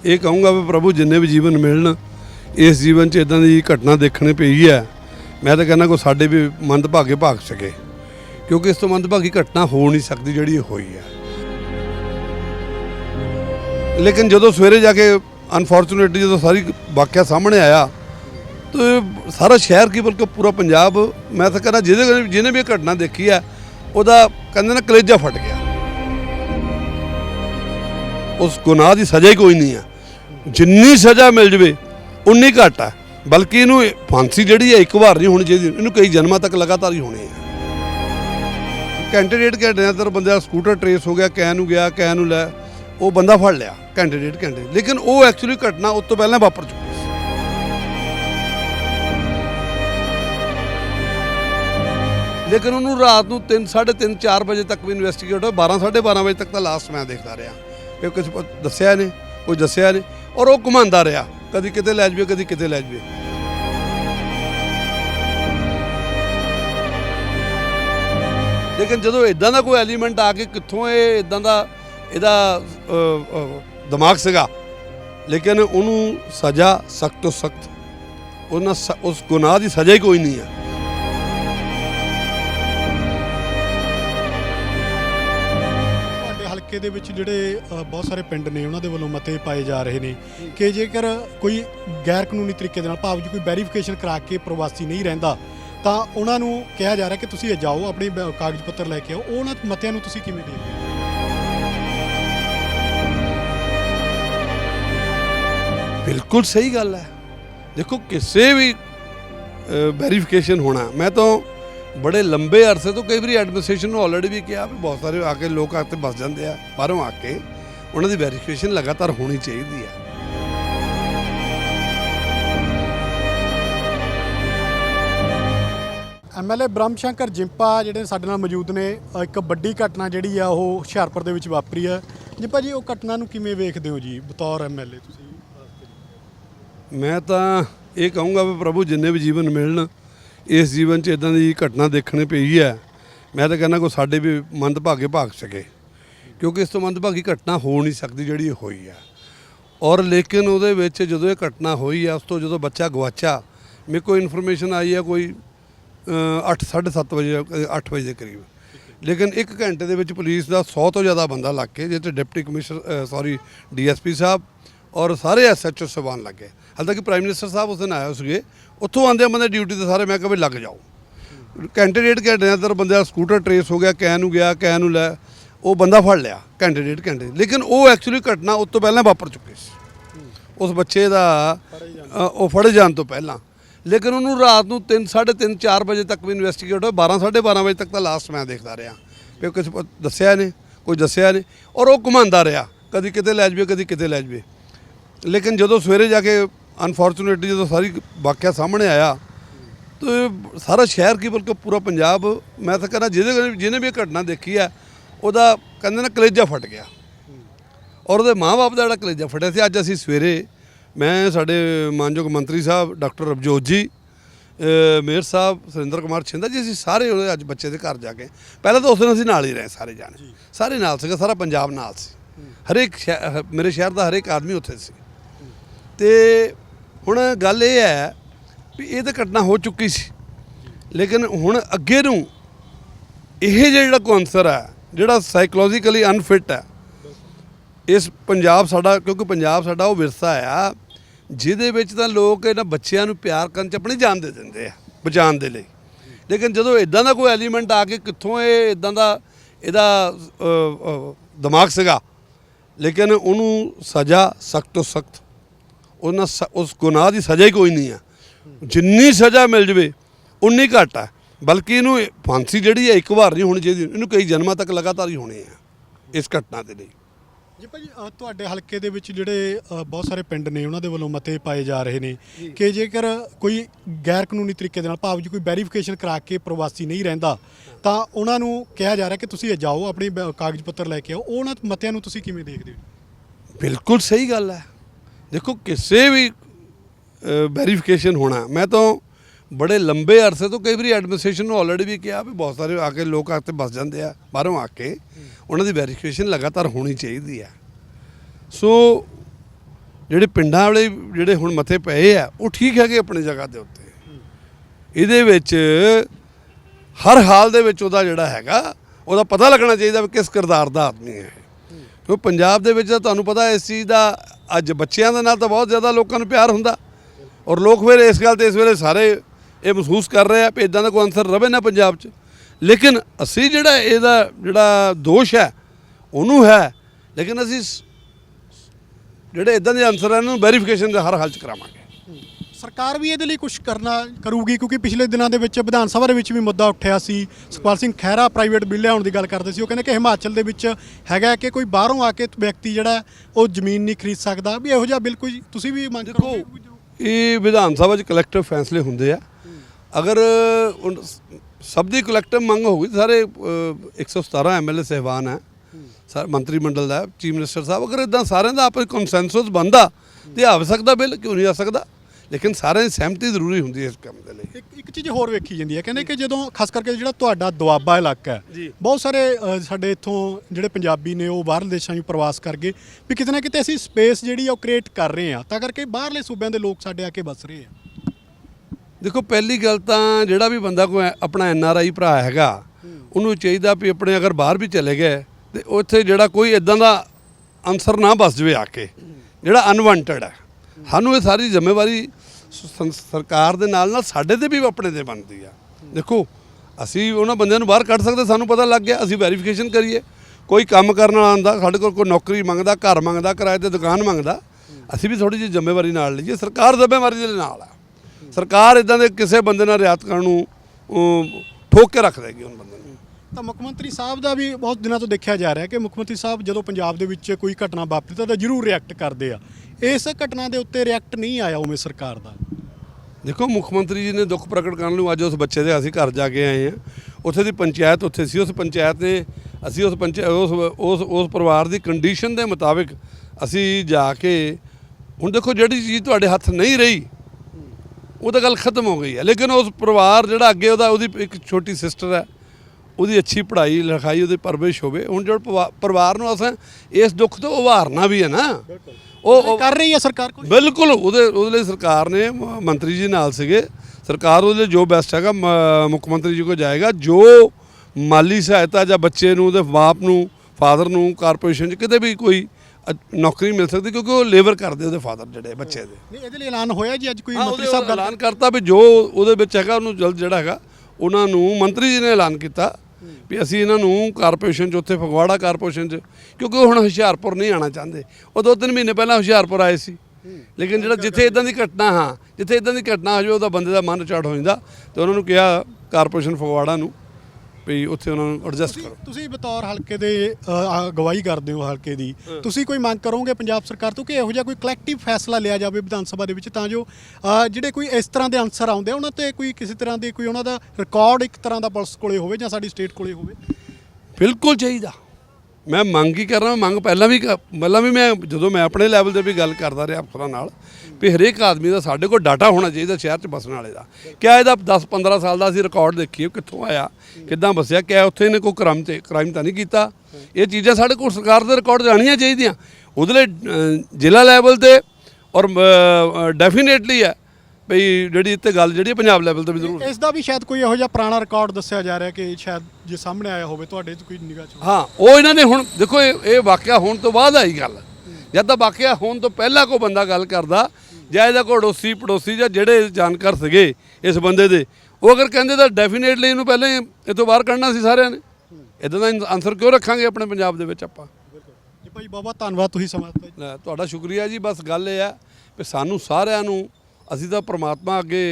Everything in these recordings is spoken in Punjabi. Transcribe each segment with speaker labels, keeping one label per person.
Speaker 1: ਇਹ ਕਹੂੰਗਾ ਵੀ ਪ੍ਰਭੂ, ਜਿੰਨੇ ਵੀ ਜੀਵਨ ਮਿਲਣ, ਇਸ ਜੀਵਨ 'ਚ ਇਦਾਂ ਦੀ ਘਟਨਾ ਦੇਖਣੇ ਪਈ ਹੈ, ਮੈਂ ਤਾਂ ਕਹਿੰਦਾ ਕੋ ਸਾਡੇ ਵੀ ਮੰਦਭਾਗੇ ਭਾਗ ਸਕੇ, ਕਿਉਂਕਿ ਇਸ ਤੋਂ ਮੰਦਭਾਗੀ ਘਟਨਾ ਹੋ ਨਹੀਂ ਸਕਦੀ ਜਿਹੜੀ ਇਹ ਹੋਈ ਹੈ। ਲੇਕਿਨ ਜਦੋਂ ਸਵੇਰੇ ਜਾ ਕੇ ਅਨਫੋਰਚੂਨੇਟਲੀ ਜਦੋਂ ਸਾਰੀ ਵਾਕਿਆ ਸਾਹਮਣੇ ਆਇਆ, ਤਾਂ ਸਾਰਾ ਸ਼ਹਿਰ ਕੀ ਬਲਕਿ ਪੂਰਾ ਪੰਜਾਬ, ਮੈਂ ਤਾਂ ਕਹਿੰਦਾ ਜਿਹਦੇ ਜਿਹਨੇ ਵੀ ਇਹ ਘਟਨਾ ਦੇਖੀ ਹੈ, ਉਹਦਾ ਕਹਿੰਦੇ ਨਾ ਕਲੇਜਾ ਫਟ ਗਿਆ। ਉਸ ਗੁਨਾਹ ਦੀ ਸਜ਼ਾ ਹੀ ਕੋਈ ਨਹੀਂ ਆ ਜਿੰਨੀ ਸਜ਼ਾ ਮਿਲ ਜਵੇ, ਉਨੀ ਘੱਟ ਆ। ਬਲਕਿ ਇਹਨੂੰ ਫਾਂਸੀ ਜਿਹੜੀ ਹੈ ਇੱਕ ਵਾਰ ਨਹੀਂ ਹੋਣੀ ਚਾਹੀਦੀ। ਇਹਨੂੰ ਕਈ ਜਨਮਾਂ ਤੱਕ ਲਗਾਤਾਰ ਹੀ ਹੋਣੀ ਹੈ ਘੰਟੇ ਡੇਢ ਘੰਟੇ ਦੇ ਅੰਦਰ ਸਕੂਟਰ ਟਰੇਸ ਹੋ ਗਿਆ ਕੈ ਨੂੰ ਗਿਆ ਕੈ ਨੂੰ ਲੈ, ਉਹ ਬੰਦਾ ਫੜ ਲਿਆ ਘੰਟੇ ਡੇਢ ਘੰਟੇ ਲੇਕਿਨ ਉਹ ਐਕਚੁਅਲੀ ਘਟਨਾ ਉਸ ਤੋਂ ਪਹਿਲਾਂ ਵਾਪਰ ਚੁੱਕੀ ਸੀ। ਲੇਕਿਨ ਉਹਨੂੰ ਰਾਤ ਨੂੰ 3 3:30 4 ਵਜੇ ਤੱਕ ਵੀ ਇਨਵੈਸਟੀਗੇਟ ਹੋਇਆ। 12 12:30 ਵਜੇ ਤੱਕ ਤਾਂ ਲਾਸਟ ਮੈਂ ਦੇਖਦਾ ਰਿਹਾ। ਕਿ ਕਿਸੇ ਦੱਸਿਆ ਨਹੀਂ ਕੋਈ ਦੱਸਿਆ ਨਹੀਂ ਔਰ ਉਹ ਘੁਮਾਉਂਦਾ ਰਿਹਾ। ਕਦੀ ਕਿਤੇ ਲੈ ਜਵੇ, ਕਦੀ ਕਿਤੇ ਲੈ ਜਵੇ। ਲੇਕਿਨ ਜਦੋਂ ਇਦਾਂ ਦਾ ਕੋਈ ਐਲੀਮੈਂਟ ਆ ਕੇ ਕਿੱਥੋਂ ਇਹ ਇਦਾਂ ਦਾ ਇਹਦਾ ਦਿਮਾਗ ਸੀਗਾ, ਲੇਕਿਨ ਉਹਨੂੰ ਸਜ਼ਾ ਸਖਤ ਤੋਂ ਸਖਤ, ਉਹਨਾਂ ਸ- ਉਸ ਗੁਨਾਹ ਦੀ ਸਜ਼ਾ ਹੀ ਕੋਈ ਨਹੀਂ ਹੈ
Speaker 2: ਤੁਹਾਡੇ ਦੇ ਵਿੱਚ ਜਿਹੜੇ ਅ, ਬਹੁਤ ਸਾਰੇ ਪਿੰਡ ਨੇ ਉਹਨਾਂ ਦੇ ਵੱਲੋਂ ਮਤੇ ਪਾਏ ਜਾ ਰਹੇ ਨੇ ਕਿ ਜੇਕਰ ਕੋਈ ਗੈਰ ਕਾਨੂੰਨੀ ਤਰੀਕੇ ਦੇ ਨਾਲ ਭਾਵ ਜੀ ਕੋਈ ਵੈਰੀਫਿਕੇਸ਼ਨ ਕਰਾ ਕੇ ਪ੍ਰਵਾਸੀ ਨਹੀਂ ਰਹਿੰਦਾ ਤਾਂ ਉਹਨਾਂ ਨੂੰ ਕਿਹਾ ਜਾ ਰਿਹਾ ਕਿ ਤੁਸੀਂ ਇਹ ਜਾਓ ਆਪਣੇ ਬ- ਕਾਗਜ਼ ਪੱਤਰ ਲੈ ਕੇ ਆਓ। ਉਹਨਾਂ ਮਤਿਆਂ ਨੂੰ ਤੁਸੀਂ ਕਿਵੇਂ ਦੇਖਦੇ ਹੋ?
Speaker 1: ਬਿਲਕੁਲ ਸਹੀ ਗੱਲ ਹੈ। ਦੇਖੋ ਕਿਸੇ ਵੀ ਵੈਰੀਫਿਕੇਸ਼ਨ ਹੋਣਾ ਮੈਂ ਤਾਂ ਬੜੇ ਲੰਬੇ ਅਰਸੇ ਤੋਂ ਕਈ ਵਾਰੀ ਐਡਮਿਨਿਸਟ੍ਰੇਸ਼ਨ ਨੂੰ ਆਲਰੇਡੀ ਵੀ ਕਿਹਾ ਵੀ ਬਹੁਤ ਸਾਰੇ ਆ ਕੇ ਲੋਕ ਆ ਕੇ ਬਸ ਜਾਂਦੇ ਆ ਬਾਹਰੋਂ ਆ ਕੇ ਉਹਨਾਂ ਦੀ ਵੈਰੀਫਿਕੇਸ਼ਨ ਲਗਾਤਾਰ ਹੋਣੀ ਚਾਹੀਦੀ ਹੈ
Speaker 2: ਐਮਐਲਏ ਬ੍ਰਹਮ ਸ਼ੰਕਰ ਜਿੰਪਾ ਜਿਹੜੇ ਸਾਡੇ ਨਾਲ ਮੌਜੂਦ ਨੇ ਇੱਕ ਵੱਡੀ ਘਟਨਾ ਜਿਹੜੀ ਆ ਉਹ ਹੁਸ਼ਿਆਰਪੁਰ ਦੇ ਵਿੱਚ ਵਾਪਰੀ ਹੈ ਜਿੰਪਾ ਜੀ ਉਹ ਘਟਨਾ ਨੂੰ ਕਿਵੇਂ ਵੇਖਦੇ ਹੋ ਜੀ ਬਤੌਰ ਐਮਐਲਏ ਤੁਸੀਂ?
Speaker 1: ਮੈਂ ਤਾਂ ਇਹ ਕਹੂੰਗਾ ਵੀ ਪ੍ਰਭੂ ਜਿੰਨੇ ਵੀ ਜੀਵਨ ਮਿਲਣ ਇਸ ਜੀਵਨ 'ਚ ਇਦਾਂ ਦੀ ਘਟਨਾ ਦੇਖਣੇ ਪਈ ਹੈ, ਮੈਂ ਤਾਂ ਕਹਿੰਦਾ ਕੋ ਸਾਡੇ ਵੀ ਮੰਦਭਾਗੇ ਭਾਗ ਸਕੇ, ਕਿਉਂਕਿ ਇਸ ਤੋਂ ਮੰਦਭਾਗੀ ਘਟਨਾ ਹੋ ਨਹੀਂ ਸਕਦੀ ਜਿਹੜੀ ਹੋਈ ਹੈ। ਔਰ ਲੇਕਿਨ ਉਹਦੇ ਵਿੱਚ ਜਦੋਂ ਇਹ ਘਟਨਾ ਹੋਈ ਹੈ, ਉਸ ਤੋਂ ਜਦੋਂ ਬੱਚਾ ਗਵਾਚਾ ਮੇਰੇ ਕੋਲ ਇਨਫੋਰਮੇਸ਼ਨ ਆਈ ਹੈ ਕੋਈ 8 7:30 ਵਜੇ 8 ਵਜੇ ਦੇ ਕਰੀਬ। ਲੇਕਿਨ 1 ਘੰਟੇ ਦੇ ਵਿੱਚ ਪੁਲਿਸ ਦਾ 100 ਤੋਂ ਜ਼ਿਆਦਾ ਬੰਦਾ ਲੱਗ ਕੇ ਜਿੱਥੇ ਡਿਪਟੀ ਕਮਿਸ਼ਨਰ ਸੌਰੀ ਡੀਐਸਪੀ ਸਾਹਿਬ ਔਰ ਸਾਰੇ ਐਸਐਚਓ ਸਵਾਨ ਲੱਗੇ ਹਾਲੇ ਤੱਕ ਪ੍ਰਾਈਮ ਮਿਨਿਸਟਰ ਸਾਹਿਬ ਉਸ ਦਿਨ ਆਏ ਸੀਗੇ। ਉੱਥੋਂ ਆਉਂਦੇ ਬੰਦੇ ਡਿਊਟੀ ਤੇ ਸਾਰੇ, ਮੈਂ ਕਿਹਾ ਵੀ ਲੱਗ ਜਾਓ। ਘੰਟੇ ਡੇਢ ਘੰਟੇ ਦੇ ਅੰਦਰ ਬੰਦੇ ਦਾ ਸਕੂਟਰ ਟਰੇਸ ਹੋ ਗਿਆ ਕੈ ਨੂੰ ਗਿਆ ਕੈ ਨੂੰ ਲੈ, ਉਹ ਬੰਦਾ ਫੜ ਲਿਆ ਘੰਟੇ ਡੇਢ ਘੰਟੇ ਲੇਕਿਨ ਉਹ ਐਕਚੁਅਲੀ ਘਟਨਾ ਉਸ ਤੋਂ ਪਹਿਲਾਂ ਵਾਪਰ ਚੁੱਕੀ ਸੀ। ਉਸ ਬੱਚੇ ਦਾ ਉਹ ਫੜੇ ਜਾਣ ਤੋਂ ਪਹਿਲਾਂ। ਲੇਕਿਨ ਉਹਨੂੰ ਰਾਤ ਨੂੰ 3 3:30 4 ਵਜੇ ਤੱਕ ਵੀ ਇਨਵੈਸਟੀਗੇਟ ਹੋਇਆ। 12 12:30 ਵਜੇ ਤੱਕ ਤਾਂ ਲਾਸਟ ਮੈਂ ਦੇਖਦਾ ਰਿਹਾ। ਕਿ ਕਿਸੇ ਦੱਸਿਆ ਨੇ, ਕੋਈ ਦੱਸਿਆ ਨਹੀਂ ਔਰ ਉਹ ਘੁਮਾਉਂਦਾ ਰਿਹਾ। ਕਦੀ ਕਿਤੇ ਲੈ ਜਵੇ, ਕਦੀ ਕਿਤੇ ਲੈ ਜਵੇ। ਲੇਕਿਨ ਜਦੋਂ ਸਵੇਰੇ ਜਾ ਕੇ ਅਨਫੋਰਚੂਨੇਟਲੀ ਜਦੋਂ ਸਾਰੀ ਵਾਕਿਆ ਸਾਹਮਣੇ ਆਇਆ ਤਾਂ ਸਾਰਾ ਸ਼ਹਿਰ ਕੀ ਬਲਕਿ ਪੂਰਾ ਪੰਜਾਬ ਮੈਂ ਤਾਂ ਕਹਿੰਦਾ ਜਿਹਦੇ ਜਿਹਨੇ ਵੀ ਇਹ ਘਟਨਾ ਦੇਖੀ ਹੈ ਉਹਦਾ ਕਹਿੰਦੇ ਨਾ ਕਲੇਜਾ ਫਟ ਗਿਆ। ਔਰ ਉਹਦੇ ਮਾਂ-ਬਾਪ ਦਾ ਜਿਹੜਾ ਕਲੇਜਾ ਫਟਿਆ ਸੀ ਅੱਜ ਅਸੀਂ ਸਵੇਰੇ ਮੈਂ ਸਾਡੇ ਮਾਨਯੋਗ ਮੰਤਰੀ ਸਾਹਿਬ ਡਾਕਟਰ ਰਵਜੋਤ ਜੀ ਮੇਅਰ ਸਾਹਿਬ ਸੁਰਿੰਦਰ ਕੁਮਾਰ ਛਿੰਦਾ ਜੀ ਅਸੀਂ ਸਾਰੇ ਉਹਦੇ ਅੱਜ ਬੱਚੇ ਦੇ ਘਰ ਜਾ ਕੇ ਪਹਿਲਾਂ ਤਾਂ ਉਸ ਦਿਨ ਅਸੀਂ ਨਾਲ ਹੀ ਰਹੇ ਸਾਰੇ ਜਾਣੇ। ਸਾਰੇ ਨਾਲ ਸੀਗਾ ਸਾਰਾ ਪੰਜਾਬ ਨਾਲ ਸੀ। ਹਰੇਕ ਮੇਰੇ ਸ਼ਹਿਰ ਦਾ ਹਰੇਕ ਆਦਮੀ ਉੱਥੇ ਸੀ। ਤੇ ਹੁਣ ਗੱਲ ਇਹ ਹੈ ਵੀ ਇਹ ਤਾਂ ਘਟਨਾ ਹੋ ਚੁੱਕੀ ਸੀ। ਲੇਕਿਨ ਹੁਣ ਅੱਗੇ ਨੂੰ ਇਹ ਜਿਹੜਾ ਕੌਂਸਰ ਹੈ, ਜਿਹੜਾ ਸਾਈਕੋਲੋਜੀਕਲੀ ਅਨਫਿਟ ਹੈ, ਇਸ ਪੰਜਾਬ ਸਾਡਾ, ਕਿਉਂਕਿ ਪੰਜਾਬ ਸਾਡਾ ਉਹ ਵਿਰਸਾ ਆ, ਜਿਹਦੇ ਵਿੱਚ ਤਾਂ ਲੋਕ ਇਹਨਾਂ ਬੱਚਿਆਂ ਨੂੰ ਪਿਆਰ ਕਰਨ ਚ ਆਪਣੀ ਜਾਨ ਦੇ ਦਿੰਦੇ ਆ, ਬਚਾਉਣ ਦੇ ਲਈ। ਲੇਕਿਨ ਜਦੋਂ ਇਦਾਂ ਦਾ ਕੋਈ ਐਲੀਮੈਂਟ ਆ ਕੇ ਕਿੱਥੋਂ ਇਹ ਇਦਾਂ ਦਾ ਇਹਦਾ ਦਿਮਾਗ ਸੀਗਾ, ਲੇਕਿਨ ਉਹਨੂੰ ਸਜ਼ਾ ਸਖਤ ਤੋਂ ਸਖਤ ਉਹਨਾਂ ਉਸ ਗੁਨਾਹ ਦੀ ਸਜ਼ਾ ਹੀ ਕੋਈ ਨਹੀਂ ਆ। ਜਿੰਨੀ ਸਜ਼ਾ ਮਿਲ ਜਵੇ ਉਨੀ ਘੱਟ ਆ। ਬਲਕਿ ਇਹਨੂੰ ਇਹ ਫਾਂਸੀ ਜਿਹੜੀ ਹੈ ਇੱਕ ਵਾਰ ਨਹੀਂ ਹੋਣੀ ਚਾਹੀਦੀ। ਇਹਨੂੰ ਕਈ ਜਨਮਾਂ ਤੱਕ ਲਗਾਤਾਰ ਹੀ ਹੋਣੀ ਆ ਇਸ ਘਟਨਾ ਦੇ ਲਈ।
Speaker 2: ਜੀ ਭਾਜੀ ਅ, ਤੁਹਾਡੇ ਹਲਕੇ ਦੇ ਵਿੱਚ ਜਿਹੜੇ ਅ, ਬਹੁਤ ਸਾਰੇ ਪਿੰਡ ਨੇ ਉਹਨਾਂ ਦੇ ਵੱਲੋਂ ਮਤੇ ਪਾਏ ਜਾ ਰਹੇ ਨੇ ਕਿ ਜੇਕਰ ਕੋਈ ਗੈਰ ਕਾਨੂੰਨੀ ਤਰੀਕੇ ਦੇ ਨਾਲ ਭਾਵ ਜੀ ਕੋਈ ਵੈਰੀਫਿਕੇਸ਼ਨ ਕਰਾ ਕੇ ਪ੍ਰਵਾਸੀ ਨਹੀਂ ਰਹਿੰਦਾ ਤਾਂ ਉਹਨਾਂ ਨੂੰ ਕਿਹਾ ਜਾ ਰਿਹਾ ਕਿ ਤੁਸੀਂ ਜਾਓ ਆਪਣੇ ਬ- ਕਾਗਜ਼ ਪੱਤਰ ਲੈ ਕੇ ਆਓ। ਉਹਨਾਂ ਮਤਿਆਂ ਨੂੰ ਤੁਸੀਂ ਕਿਵੇਂ ਦੇਖਦੇ ਹੋ?
Speaker 1: ਬਿਲਕੁਲ ਸਹੀ ਗੱਲ ਹੈ। ਦੇਖੋ, ਕਿਸੇ ਵੀ ਵੈਰੀਫਿਕੇਸ਼ਨ ਹੋਣਾ, ਮੈਂ ਤਾਂ ਬੜੇ ਲੰਬੇ ਅਰਸੇ ਤੋਂ ਕਈ ਵਾਰੀ ਐਡਮਿਨਿਸਟ੍ਰੇਸ਼ਨ ਨੂੰ ਆਲਰੇਡੀ ਵੀ ਕਿਹਾ ਵੀ ਬਹੁਤ ਸਾਰੇ ਆ ਕੇ ਲੋਕ ਆ ਕੇ ਬਸ ਜਾਂਦੇ ਆ, ਬਾਹਰੋਂ ਆ ਕੇ ਉਹਨਾਂ ਦੀ ਵੈਰੀਫਿਕੇਸ਼ਨ ਲਗਾਤਾਰ ਹੋਣੀ ਚਾਹੀਦੀ ਹੈ ਸੋ, ਜਿਹੜੇ ਪਿੰਡਾਂ ਵਾਲੇ ਜਿਹੜੇ ਹੁਣ ਮੱਥੇ ਪਏ ਆ, ਉਹ ਠੀਕ ਹੈਗੇ ਆਪਣੀ ਜਗ੍ਹਾ ਦੇ ਉੱਤੇ। ਇਹਦੇ ਵਿੱਚ ਹਰ ਹਾਲ ਦੇ ਵਿੱਚ ਉਹਦਾ ਜਿਹੜਾ ਹੈਗਾ, ਉਹਦਾ ਪਤਾ ਲੱਗਣਾ ਚਾਹੀਦਾ ਵੀ ਕਿਸ ਕਿਰਦਾਰ ਦਾ ਆਦਮੀ ਹੈ। ਕਿਉਂ, ਪੰਜਾਬ ਦੇ ਵਿੱਚ ਤਾਂ ਤੁਹਾਨੂੰ ਪਤਾ ਇਸ ਚੀਜ਼ ਦਾ ਅੱਜ ਬੱਚਿਆਂ ਦੇ ਨਾਲ ਤਾਂ ਬਹੁਤ ਜ਼ਿਆਦਾ ਲੋਕਾਂ ਨੂੰ ਪਿਆਰ ਹੁੰਦਾ। ਔਰ ਲੋਕ ਫਿਰ ਇਸ ਗੱਲ ਤੇ ਇਸ ਵੇਲੇ ਸਾਰੇ ਇਹ ਮਹਿਸੂਸ ਕਰ ਰਹੇ ਆ ਵੀ ਇਦਾਂ ਦਾ ਕੋਈ ਅਨਸਰ ਰਵੇ ਨਾ ਪੰਜਾਬ 'ਚ। ਲੇਕਿਨ ਅਸੀਂ ਜਿਹੜਾ ਇਹਦਾ ਜਿਹੜਾ ਦੋਸ਼ ਹੈ, ਉਹਨੂੰ ਹੈ, ਲੇਕਿਨ ਅਸੀਂ ਸ- ਜਿਹੜੇ ਇਦਾਂ ਦੇ ਅਨਸਰ ਹਨ ਨੂੰ ਵੈਰੀਫਿਕੇਸ਼ਨ ਦੇ ਹਰ ਹਾਲ 'ਚ ਕਰਾਵਾਂਗੇ।
Speaker 2: ਸਰਕਾਰ ਵੀ ਇਹਦੇ ਲਈ ਕੁਝ ਕਰਨਾ ਕਰੂਗੀ ਕਿਉਂਕਿ ਪਿਛਲੇ ਦਿਨਾਂ ਦੇ ਵਿੱਚ ਵਿਧਾਨ ਸਭਾ ਦੇ ਵਿੱਚ ਵੀ ਮੁੱਦਾ ਉੱਠਿਆ ਸੀ। ਸੁਖਪਾਲ ਸਿੰਘ ਖਹਿਰਾ ਪ੍ਰਾਈਵੇਟ ਬਿੱਲ ਲਿਆਉਣ ਦੀ ਗੱਲ ਕਰਦੇ ਸੀ। ਉਹ ਕਹਿੰਦੇ ਕਿ ਹਿਮਾਚਲ ਦੇ ਵਿੱਚ ਹੈਗਾ ਕਿ ਕੋਈ ਬਾਹਰੋਂ ਆ ਕੇ ਵਿਅਕਤੀ ਜਿਹੜਾ ਉਹ ਜ਼ਮੀਨ ਨਹੀਂ ਖਰੀਦ ਸਕਦਾ। ਵੀ ਇਹੋ ਜਿਹਾ ਬਿਲਕੁਲ ਜੀ ਤੁਸੀਂ ਵੀ ਮੰਗ
Speaker 1: ਦੇਖੋ ਇਹ ਵਿਧਾਨ ਸਭਾ 'ਚ ਕਲੈਕਟਿਵ ਫੈਸਲੇ ਹੁੰਦੇ ਆ। ਅਗਰ ਸਭ ਦੀ ਕਲੈਕਟਿਵ ਮੰਗ ਹੋਊਗੀ ਸਾਰੇ ਅ, 117 ਐਮਐਲਏ ਸਹਿਬਾਨ ਹੈ ਸਰ ਮੰਤਰੀ ਮੰਡਲ ਦਾ ਚੀਫ ਮਿਨਿਸਟਰ ਸਾਹਿਬ ਅਗਰ ਇਦਾਂ ਸਾਰਿਆਂ ਦਾ ਆਪਸ ਕੰਸੈਂਸਸ ਬੰਦਾ ਤੇ ਆ ਸਕਦਾ ਬਿੱਲ ਕਿਉਂ ਨਹੀਂ ਆ ਸਕਦਾ? ਲੇਕਿਨ ਸਾਰਿਆਂ ਦੀ ਸਹਿਮਤੀ ਜ਼ਰੂਰੀ ਹੁੰਦੀ ਹੈ ਇਸ ਕੰਮ ਦੇ ਲਈ।
Speaker 2: ਇੱਕ ਇੱਕ ਚੀਜ਼ ਹੋਰ ਵੇਖੀ ਜਾਂਦੀ ਹੈ ਕਹਿੰਦੇ ਕਿ ਜਦੋਂ ਖਾਸ ਕਰਕੇ ਜਿਹੜਾ ਤੁਹਾਡਾ ਦੁਆਬਾ ਇਲਾਕਾ ਹੈ
Speaker 1: ਜੀ।
Speaker 2: ਬਹੁਤ ਸਾਰੇ ਅ, ਸਾਡੇ ਇੱਥੋਂ ਜਿਹੜੇ ਪੰਜਾਬੀ ਨੇ ਉਹ ਬਾਹਰਲੇ ਦੇਸ਼ਾਂ ਵਿੱਚ ਪ੍ਰਵਾਸ ਕਰ ਗਏ ਵੀ ਕਿਤੇ ਨਾ ਕਿਤੇ ਅਸੀਂ ਸਪੇਸ ਜਿਹੜੀ ਆ ਉਹ ਕ੍ਰੀਏਟ ਕਰ ਰਹੇ ਆ ਤਾਂ ਕਰਕੇ ਬਾਹਰਲੇ ਸੂਬਿਆਂ ਦੇ ਲੋਕ ਸਾਡੇ ਆ ਕੇ ਵਸ ਰਹੇ ਆ।
Speaker 1: ਦੇਖੋ ਪਹਿਲੀ ਗੱਲ ਤਾਂ ਜਿਹੜਾ ਵੀ ਬੰਦਾ ਕੋਈ ਆਪਣਾ ਐਨ ਆਰ ਆਈ ਭਰਾ ਹੈਗਾ ਉਹਨੂੰ ਚਾਹੀਦਾ ਵੀ ਆਪਣੇ ਅਗਰ ਬਾਹਰ ਵੀ ਚਲੇ ਗਏ ਤੇ ਉੱਥੇ ਜਿਹੜਾ ਕੋਈ ਇਦਾਂ ਦਾ ਅਨਸਰ ਨਾ ਬਸ ਜਵੇ ਆ ਕੇ ਜਿਹੜਾ ਅਨਵਾਂਟਡ ਹੈ। ਸਾਨੂੰ ਇਹ ਸਾਰੀ ਜ਼ਿੰਮੇਵਾਰੀ ਸ- ਸੰ- ਸਰਕਾਰ ਦੇ ਨਾਲ ਨਾਲ ਸਾਡੇ ਤੇ ਵੀ ਆਪਣੇ ਤੇ ਬਣਦੀ ਆ। ਦੇਖੋ ਅਸੀਂ ਉਹਨਾਂ ਬੰਦਿਆਂ ਨੂੰ ਬਾਹਰ ਕੱਢ ਸਕਦੇ ਸਾਨੂੰ ਪਤਾ ਲੱਗ ਗਿਆ ਅਸੀਂ ਵੈਰੀਫਿਕੇਸ਼ਨ ਕਰੀਏ। ਕੋਈ ਕੰਮ ਕਰਨ ਵਾਲਾ ਆਂਦਾ ਸਾਡੇ ਕੋਲ ਕੋਈ ਨੌਕਰੀ ਮੰਗਦਾ ਘਰ ਮੰਗਦਾ ਕਿਰਾਏ ਤੇ ਦੁਕਾਨ ਮੰਗਦਾ ਅਸੀਂ ਵੀ ਥੋੜੀ ਜਿਹੀ ਜ਼ਿੰਮੇਵਾਰੀ ਨਾਲ ਲਈਏ। ਸਰਕਾਰ ਜ਼ਿੰਮੇਵਾਰੀ ਦੇ ਨਾਲ ਆ। ਸਰਕਾਰ ਇਦਾਂ ਦੇ ਕਿਸੇ ਬੰਦੇ ਨਾਲ ਰਿਆਤ ਕਰਨ ਨੂੰ ਅਮ, ਠੋਕ ਕੇ ਰੱਖ ਦੇਗੀ ਉਹਨਾਂ ਬੰਦੇ ਨੂੰ।
Speaker 2: ਤਾਂ ਮੁੱਖ ਮੰਤਰੀ ਸਾਹਿਬ ਦਾ ਵੀ ਬਹੁਤ ਦਿਨਾਂ ਤੋਂ ਦੇਖਿਆ ਜਾ ਰਿਹਾ ਕਿ ਮੁੱਖ ਮੰਤਰੀ ਸਾਹਿਬ ਜਦੋਂ ਪੰਜਾਬ ਦੇ ਵਿੱਚ ਕੋਈ ਘਟਨਾ ਵਾਪਰਦੀ ਤਾਂ ਜ਼ਰੂਰ ਰਿਐਕਟ ਕਰਦੇ ਆ। ਇਸ ਘਟਨਾ ਦੇ ਉੱਤੇ ਰਿਐਕਟ ਨਹੀਂ ਆਇਆ ਉਵੇਂ ਸਰਕਾਰ ਦਾ।
Speaker 1: ਦੇਖੋ, ਮੁੱਖ ਮੰਤਰੀ ਜੀ ਨੇ ਦੁੱਖ ਪ੍ਰਗਟ ਕਰਨ ਨੂੰ ਅੱਜ ਉਸ ਬੱਚੇ ਦੇ ਅਸੀਂ ਘਰ ਜਾ ਕੇ ਆਏ ਆ ਉੱਥੇ ਦੀ ਪੰਚਾਇਤ ਉੱਥੇ ਸੀ। ਉਸ ਪੰਚਾਇਤ ਨੇ ਅਸੀਂ ਉਸ ਪੰਚਾਇਤ ਉਸ ਉਸ ਉਸ ਪਰਿਵਾਰ ਦੀ ਕੰਡੀਸ਼ਨ ਦੇ ਮੁਤਾਬਿਕ ਅਸੀਂ ਜਾ ਕੇ ਹੁਣ ਦੇਖੋ ਜਿਹੜੀ ਚੀਜ਼ ਤੁਹਾਡੇ ਹੱਥ ਨਹੀਂ ਰਹੀ, ਉਹ ਤਾਂ ਗੱਲ ਖਤਮ ਹੋ ਗਈ ਹੈ। ਲੇਕਿਨ ਉਸ ਪਰਿਵਾਰ ਜਿਹੜਾ ਅੱਗੇ ਉਹਦਾ, ਉਹਦੀ ਇੱਕ ਛੋਟੀ ਸਿਸਟਰ ਹੈ। ਉਹਦੀ ਅੱਛੀ ਪੜ੍ਹਾਈ ਲਿਖਾਈ ਉਹਦੀ ਪਰਵਰਿਸ਼ ਹੋਵੇ ਹੁਣ ਜਿਹੜਾ ਪਰਿਵਾ- ਪਰਿਵਾਰ ਨੂੰ ਅਸਾਂ ਇਸ ਦੁੱਖ ਤੋਂ ਉਭਾਰਨਾ ਵੀ ਹੈ ਨਾ। ਉਹ
Speaker 2: ਕਰ ਰਹੀ ਹੈ ਸਰਕਾਰ ਕੋਈ?
Speaker 1: ਬਿਲਕੁਲ ਉਹਦੇ ਉਹਦੇ ਲਈ ਸਰਕਾਰ ਨੇ ਮੰਤਰੀ ਜੀ ਨਾਲ ਸੀਗੇ। ਸਰਕਾਰ ਉਹਦੇ ਜੋ ਬੈਸਟ ਹੈਗਾ ਮੁੱਖ ਮੰਤਰੀ ਜੀ ਕੋਲ ਜਾਏਗਾ। ਜੋ ਮਾਲੀ ਸਹਾਇਤਾ ਜਾਂ ਬੱਚੇ ਨੂੰ ਉਹਦੇ ਬਾਪ ਨੂੰ ਫਾਦਰ ਨੂੰ ਕਾਰਪੋਰੇਸ਼ਨ 'ਚ ਕਿਤੇ ਵੀ ਕੋਈ ਨੌਕਰੀ ਮਿਲ ਸਕਦੀ ਕਿਉਂਕਿ ਉਹ ਲੇਬਰ ਕਰਦੇ ਉਹਦੇ ਫਾਦਰ ਜਿਹੜੇ ਬੱਚੇ ਦੇ।
Speaker 2: ਨਹੀਂ ਇਹਦੇ ਲਈ ਐਲਾਨ ਹੋਇਆ ਜੀ ਅੱਜ ਕੋਈ ਮੰਤਰੀ ਸਾਹਿਬ
Speaker 1: ਐਲਾਨ ਕਰਤਾ ਵੀ ਜੋ ਉਹਦੇ ਵਿੱਚ ਹੈਗਾ ਉਹਨੂੰ ਜਲਦ ਜਿਹੜਾ ਹੈਗਾ ਉਹਨਾਂ ਨੂੰ ਮੰਤਰੀ ਜੀ ਨੇ ਐਲਾਨ ਕੀਤਾ। ਵੀ ਅਸੀਂ ਇਹਨਾਂ ਨੂੰ ਕਾਰਪੋਰੇਸ਼ਨ 'ਚ, ਉੱਥੇ ਫਗਵਾੜਾ ਕਾਰਪੋਰੇਸ਼ਨ 'ਚ, ਕਿਉਂਕਿ ਉਹ ਹੁਣ ਹੁਸ਼ਿਆਰਪੁਰ ਨਹੀਂ ਆਣਾ ਚਾਹੁੰਦੇ। ਉਹ ਦੋ ਤਿੰਨ ਮਹੀਨੇ ਪਹਿਲਾਂ ਹੁਸ਼ਿਆਰਪੁਰ ਆਏ ਸੀ। ਲੇਕਿਨ ਜਿਹੜਾ ਜਿੱਥੇ ਇਦਾਂ ਦੀ ਘਟਨਾ, ਹਾਂ, ਜਿੱਥੇ ਇਦਾਂ ਦੀ ਘਟਨਾ ਹੋ ਜਾਵੇ, ਉਹਦਾ ਬੰਦੇ ਦਾ ਮਨ ਚੜ ਹੋ ਜਾਂਦਾ। ਤੇ ਉਹਨਾਂ ਨੂੰ ਕਿਹਾ ਕਾਰਪੋਰੇਸ਼ਨ ਫਗਵਾੜਾ ਨੂੰ। ਵੀ ਉੱਥੇ ਉਹਨਾਂ ਨੂੰ ਐਡਜਸਟ ਕਰੋ।
Speaker 2: ਤੁਸੀਂ ਬਤੌਰ ਹਲਕੇ ਦੇ ਅਗਵਾਈ ਕਰਦੇ ਹੋ ਹਲਕੇ ਦੀ। ਤੁਸੀਂ ਕੋਈ ਮੰਗ ਕਰੋਗੇ ਪੰਜਾਬ ਸਰਕਾਰ ਤੋਂ ਕਿ ਇਹੋ ਜਿਹਾ ਕੋਈ ਕਲੈਕਟਿਵ ਫੈਸਲਾ ਲਿਆ ਜਾਵੇ ਵਿਧਾਨ ਸਭਾ ਦੇ ਵਿੱਚ ਤਾਂ ਜੋ ਜਿਹੜੇ ਕੋਈ ਇਸ ਤਰ੍ਹਾਂ ਦੇ ਆਨਸਰ ਆਉਂਦੇ ਆ ਉਹਨਾਂ ਤੇ ਕੋਈ ਕਿਸੇ ਤਰ੍ਹਾਂ ਦੀ ਕੋਈ ਉਹਨਾਂ ਦਾ ਰਿਕਾਰਡ ਇੱਕ ਤਰ੍ਹਾਂ ਦਾ ਪੁਲਿਸ ਕੋਲੇ ਹੋਵੇ ਜਾਂ ਸਾਡੀ ਸਟੇਟ ਕੋਲੇ ਹੋਵੇ?
Speaker 1: ਬਿਲਕੁਲ ਚਾਹੀਦਾ। ਮੈਂ ਮੰਗ ਹੀ ਕਰ ਰਿਹਾ ਮੰਗ ਪਹਿਲਾਂ ਵੀ ਕ- ਪਹਿਲਾਂ ਵੀ ਮੈਂ, ਜਦੋਂ ਮੈਂ ਆਪਣੇ ਲੈਵਲ ਤੇ ਵੀ ਗੱਲ ਕਰਦਾ ਰਿਹਾ ਅਫਸਰਾਂ ਨਾਲ, ਵੀ ਹਰੇਕ ਆਦਮੀ ਦਾ ਸਾਡੇ ਕੋਲ ਡਾਟਾ ਹੋਣਾ ਚਾਹੀਦਾ ਸ਼ਹਿਰ 'ਚ ਬਸਣ ਵਾਲੇ ਦਾ। ਕਿਆ ਇਹਦਾ 10 15 ਸਾਲ ਦਾ ਅਸੀਂ ਰਿਕਾਰਡ ਦੇਖੀਏ ਕਿੱਥੋਂ ਆਇਆ, ਕਿੱਦਾਂ ਬਸਿਆ, ਕਿਆ ਉੱਥੇ ਇਹਨੇ ਕੋਈ ਕ੍ਰਾਈਮ ਤੇ, ਕ੍ਰਾਈਮ ਤਾਂ ਨਹੀਂ ਕੀਤਾ। ਇਹ ਚੀਜ਼ਾਂ ਸਾਡੇ ਕੋਲ ਸਰਕਾਰ ਦੇ ਰਿਕਾਰਡ ਜਾਣੀਆਂ ਚਾਹੀਦੀਆਂ। ਉਹਦੇ ਲਈ ਜ਼ਿਲ੍ਹਾ ਲੈਵਲ ਤੇ ਔਰ ਡੈਫੀਨੇਟਲੀ ਹੈ। ਵੀ ਜਿਹੜੀ ਇੱਥੇ ਗੱਲ ਜਿਹੜੀ ਪੰਜਾਬ ਲੈਵਲ ਤੇ ਵੀ ਜ਼ਰੂਰ।
Speaker 2: ਇਸ ਦਾ ਵੀ ਸ਼ਾਇਦ ਕੋਈ ਇਹੋ ਜਿਹਾ ਪੁਰਾਣਾ ਰਿਕਾਰਡ ਦੱਸਿਆ ਜਾ ਰਿਹਾ ਕਿ ਸ਼ਾਇਦ ਜੇ ਸਾਹਮਣੇ ਆਇਆ ਹੋਵੇ ਤੁਹਾਡੇ ਤੋਂ ਕੋਈ ਨਿਗਾਹ 'ਚ।
Speaker 1: ਹਾਂ ਉਹ ਇਹਨਾਂ ਨੇ ਹੁਣ ਦੇਖੋ ਇਹ ਇਹ ਵਾਕਿਆ ਹੋਣ ਤੋਂ ਬਾਅਦ ਆਈ ਗੱਲ। ਜਦ ਤਾਂ ਵਾਕਿਆ ਹੋਣ ਤੋਂ ਪਹਿਲਾਂ ਕੋਈ ਬੰਦਾ ਗੱਲ ਕਰਦਾ ਜਾਂ ਇਹਦਾ ਕੋਈ ਅੜੋਸੀ ਪੜੋਸੀ ਜਾਂ ਜਿਹੜੇ ਜਾਣਕਾਰ ਸੀਗੇ ਇਸ ਬੰਦੇ ਦੇ ਉਹ ਅਗਰ ਕਹਿੰਦੇ ਤਾਂ ਡੈਫੀਨੇਟਲੀ ਇਹਨੂੰ ਪਹਿਲਾਂ ਹੀ ਇਹ ਤੋਂ ਬਾਹਰ ਕੱਢਣਾ ਸੀ ਸਾਰਿਆਂ ਨੇ। ਇਦਾਂ ਦਾ ਆਨਸਰ ਕਿਉਂ ਰੱਖਾਂਗੇ ਆਪਣੇ ਪੰਜਾਬ ਦੇ ਵਿੱਚ ਆਪਾਂ?
Speaker 2: ਜੀ ਭਾਈ ਬਾਬਾ ਧੰਨਵਾਦ ਤੁਸੀਂ ਸਮਾਂ ਦਿੱਤਾ
Speaker 1: ਤੁਹਾਡਾ ਸ਼ੁਕਰੀਆ ਜੀ ਬਸ ਗੱਲ ਇਹ ਆ ਕਿ ਸਾਨੂੰ ਸਾਰਿਆਂ ਨੂੰ ਅਸੀਂ ਤਾਂ ਪ੍ਰਮਾਤਮਾ ਅੱਗੇ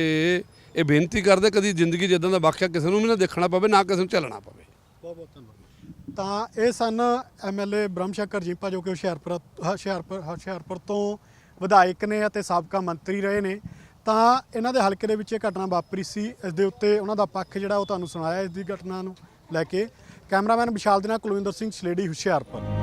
Speaker 1: ਇਹ ਬੇਨਤੀ ਕਰਦੇ ਕਦੀ ਜ਼ਿੰਦਗੀ 'ਚ ਇਦਾਂ ਦਾ ਵਾਕਿਆ ਕਿਸੇ ਨੂੰ ਵੀ ਨਾ ਦੇਖਣਾ ਪਵੇ, ਨਾ ਕਿਸੇ ਨੂੰ ਝੱਲਣਾ ਪਵੇ।
Speaker 2: ਬਹੁਤ ਬਹੁਤ ਧੰਨਵਾਦ। ਤਾਂ ਇਹ ਸਨ ਐਮਐਲਏ ਬ੍ਰਹਮ ਸ਼ੰਕਰ ਜੀਪਾ ਜੋ ਕਿ ਹੁਸ਼ਿਆਰਪੁਰ ਹੁਸ਼ਿਆਰਪੁਰ ਹੁਸ਼ਿਆਰਪੁਰ ਤੋਂ ਵਿਧਾਇਕ ਨੇ ਅਤੇ ਸਾਬਕਾ ਮੰਤਰੀ ਰਹੇ ਨੇ। ਤਾਂ ਇਹਨਾਂ ਦੇ ਹਲਕੇ ਦੇ ਵਿੱਚ ਇਹ ਘਟਨਾ ਵਾਪਰੀ ਸੀ। ਇਸ ਦੇ ਉੱਤੇ ਉਹਨਾਂ ਦਾ ਪੱਖ ਜਿਹੜਾ ਉਹ ਤੁਹਾਨੂੰ ਸੁਣਾਇਆ ਇਸ ਦੀ ਘਟਨਾ ਨੂੰ ਲੈ ਕੇ। ਕੈਮਰਾਮੈਨ ਵਿਸ਼ਾਲ ਦੇ ਨਾਲ ਕੁਲਵਿੰਦਰ ਸਿੰਘ ਸਲੇਡੀ, ਹੁਸ਼ਿਆਰਪੁਰ।